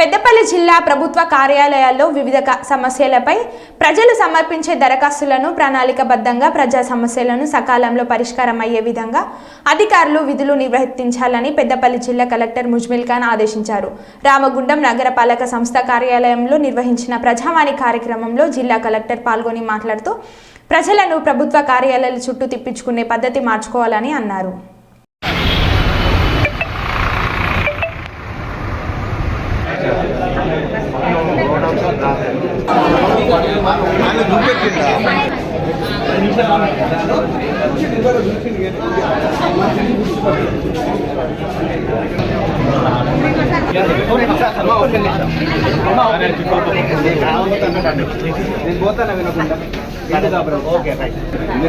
పెద్దపల్లి జిల్లా ప్రభుత్వ కార్యాలయాల్లో వివిధ క- సమస్యలపై ప్రజలు సమర్పించే దరఖాస్తులను ప్రణాళికబద్ధంగా ప్రజా సమస్యలను సకాలంలో పరిష్కారం అయ్యే విధంగా అధికారులు విధులు నిర్వర్తించాలని పెద్దపల్లి జిల్లా కలెక్టర్ ముజ్మిల్ ఖాన్ ఆదేశించారు. రామగుండం నగరపాలక సంస్థ కార్యాలయంలో నిర్వహించిన ప్రజావాణి కార్యక్రమంలో జిల్లా కలెక్టర్ పాల్గొని మాట్లాడుతూ ప్రజలను ప్రభుత్వ కార్యాలయాల చుట్టూ తిప్పించుకునే పద్ధతి మార్చుకోవాలని అన్నారు. నేను పోతాను వినకుండా ఓకే రైట్ మీరు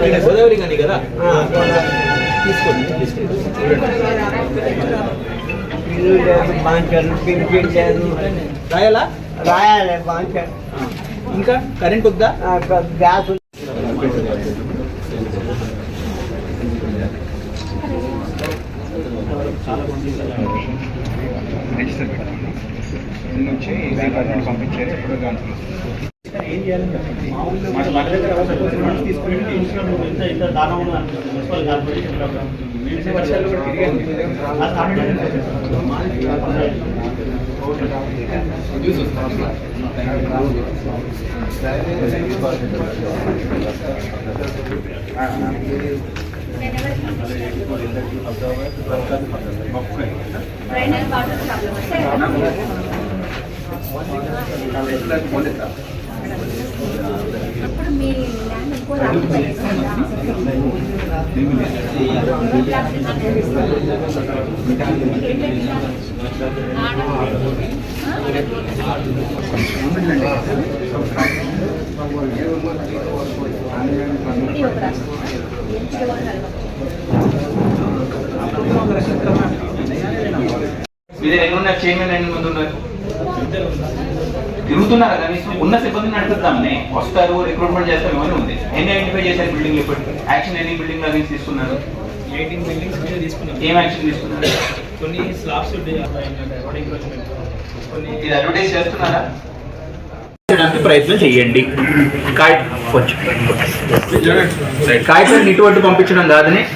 కదా గోదావరి కానీ కదా తీసుకోండి బాంచారు రాయాలా రాయాలి బాంచారు ఇంకా కరెంట్ వద్దా గ్యాస్ నుంచి పంపించారు ఎప్పుడు ఏం చేయాలని మన మన దగ్గర తీసుకుని ఇంత ఇంత దానం మున్సిపల్ కార్పొరేషన్ వర్షాలు కూడా తిరిగాను ఆ కాంపిటేషన్ అప్పుడు మీ ల్యాండ్ ఎక్కువ ఇది ఒక రాష్ట్రం ఎన్నున్నారు చైర్మన్ ఎన్ని మంది ఉన్నారు? తిరుగుతున్నారా కనీసం. ఉన్న సిబ్బందిని నడుపుతామని వస్తారు రిక్రూట్మెంట్ చేస్తాం ఇవన్నీ ఉంది. ఎన్ని ఐడెంటిఫై చేశారు బిల్డింగ్ ఇప్పటికి? యాక్షన్ ఎన్ని బిల్డింగ్ అగేన్స్ తీసుకున్నారు? ఎయిటీన్ బిల్డింగ్స్ మీద తీసుకున్నాం. ఏం యాక్షన్ తీసుకున్నారు? కొన్ని స్లాబ్స్ కొన్ని ఇది అడ్వర్టైజ్ చేస్తున్నారా? చేయడానికి ప్రయత్నం చేయండి కాయ కొంచెం. కాగితాన్ని ఇటువంటి పంపించడం కాదని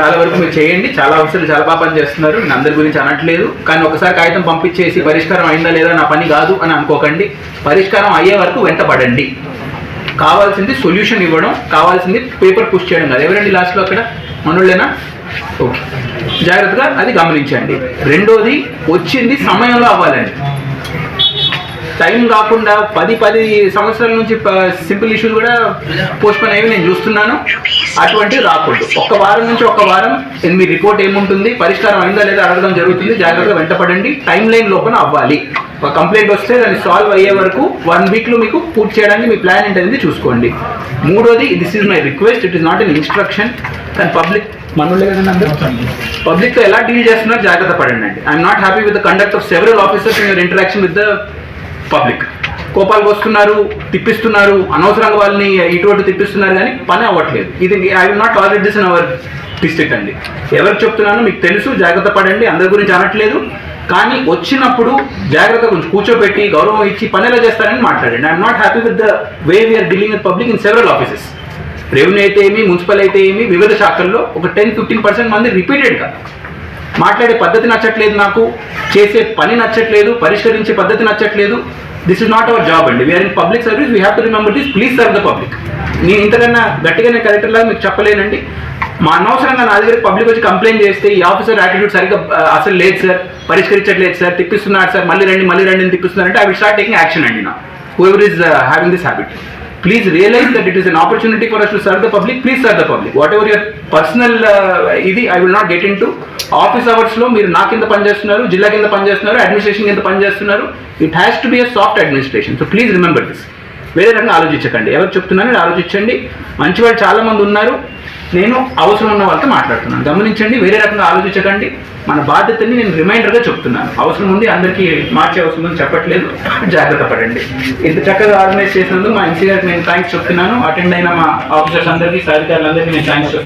చాలా వరకు మీరు చేయండి. చాలా అవసరం చాలా బాగా పని చేస్తున్నారు. నేను అందరి గురించి అనట్లేదు. కానీ ఒకసారి కాగితం పంపించేసి పరిష్కారం అయిందా లేదా నా పని కాదు అని అనుకోకండి. పరిష్కారం అయ్యే వరకు వెంటపడండి. కావాల్సింది సొల్యూషన్ ఇవ్వడం కావాల్సింది పేపర్ పుష్ చేయడం కాదు. ఎవరండి లాస్ట్లో అక్కడ? మనోళ్ళేనా? ఓకే. జాగ్రత్తగా అది గమనించండి. రెండోది వచ్చింది సమయంలో అవ్వాలండి. టైం కాకుండా పది పది సంవత్సరాల నుంచి సింపుల్ ఇష్యూలు కూడా పోస్ట్పోన్ అయ్యి నేను చూస్తున్నాను. అటువంటివి రాకూడదు. ఒక వారం నుంచి ఒక వారం మీ రిపోర్ట్ ఏముంటుంది? పరిష్కారం అయిందా లేదా అడగడం జరుగుతుంది. జాగ్రత్తగా వెంటపడండి. టైం లైన్ లోపల అవ్వాలి. ఒక కంప్లైంట్ వస్తే దాన్ని సాల్వ్ అయ్యే వరకు వన్ వీక్లో మీకు పూర్తి చేయడానికి మీ ప్లాన్ ఏంటనేది చూసుకోండి. మూడోది this is my request it is not an instruction కానీ పబ్లిక్ మనోళ్ళే కదండి అందరూ? పబ్లిక్తో ఎలా డీల్ చేస్తున్నారో జాగ్రత్త పడండి. అండి I'm not happy with the conduct of several officers in your interaction with the public. కోపాలు వస్తున్నారు తిప్పిస్తున్నారు అనవసరంగా వాళ్ళని ఇటువంటి తిప్పిస్తున్నారు కానీ పని అవ్వట్లేదు. ఇది I will not tolerate this in our district అండి. ఎవరు చెప్తున్నానో మీకు తెలుసు జాగ్రత్త పడండి అందరి గురించి అనట్లేదు. కానీ వచ్చినప్పుడు జాగ్రత్త గురించి కూర్చోబెట్టి గౌరవం ఇచ్చి పని ఎలా చేస్తారని మాట్లాడండి. I'm not happy with the way we're dealing with public in several offices revenue అయితే ఏమి మున్సిపల్ అయితే ఏమి వివిధ శాఖల్లో ఒక టెన్ ఫిఫ్టీన్ పర్సెంట్ మంది రిపీటెడ్గా మాట్లాడే పద్ధతి నచ్చట్లేదు నాకు చేసే పని నచ్చట్లేదు పరిష్కరించే పద్ధతి నచ్చట్లేదు. This is not our job అండి. We're in public service we have to remember this please serve the public నేను ఇంతకన్నా గట్టిగానే కరెక్టర్ లాగా మీకు చెప్పలేనండి. మా అనవసరంగా నా దగ్గర పబ్లిక్ వచ్చి కంప్లైంట్ చేస్తే ఈ ఆఫీసర్ యాటిట్యూడ్ సరిగ్గా అసలు లేదు సార్ పరిష్కరించట్లేదు సార్ తిప్పిస్తున్నారు సార్ మళ్ళీ రండి మళ్ళీ రండి అని తిప్పిస్తున్నారంటే I will start taking action అండి నా. Whoever is having this habit please realise that it is an opportunity for us to serve the public please serve the public whatever your personal ఇది I will not get into office అవర్స్లో మీరు నా కింద పనిచేస్తున్నారు జిల్లా కింద పనిచేస్తున్నారు administration కింద పనిచేస్తున్నారు. It has to be a soft administration so please remember this వేరే రకంగా ఆలోచించకండి. ఎవరు చెప్తున్నారో ఆలోచించండి. మంచి వాళ్ళు చాలా మంది ఉన్నారు. నేను అవసరం ఉన్న వాళ్ళతో మాట్లాడుతున్నాను. గమనించండి. వేరే రకంగా ఆలోచించకండి. మన బాధ్యతని నేను రిమైండర్గా చెప్తున్నాను. అవసరం ఉంది అందరికీ మార్చే అవసరం ఉంది చెప్పట్లేదు. జాగ్రత్త పడండి. ఇంత చక్కగా ఆర్గనైజ్ చేసినందుకు మా ఎన్సీ గారికి నేను థ్యాంక్స్ చెప్తున్నాను. అటెండ్ అయిన మా ఆఫీసర్స్ అందరికీ సాధికారులందరికీ నేను థ్యాంక్స్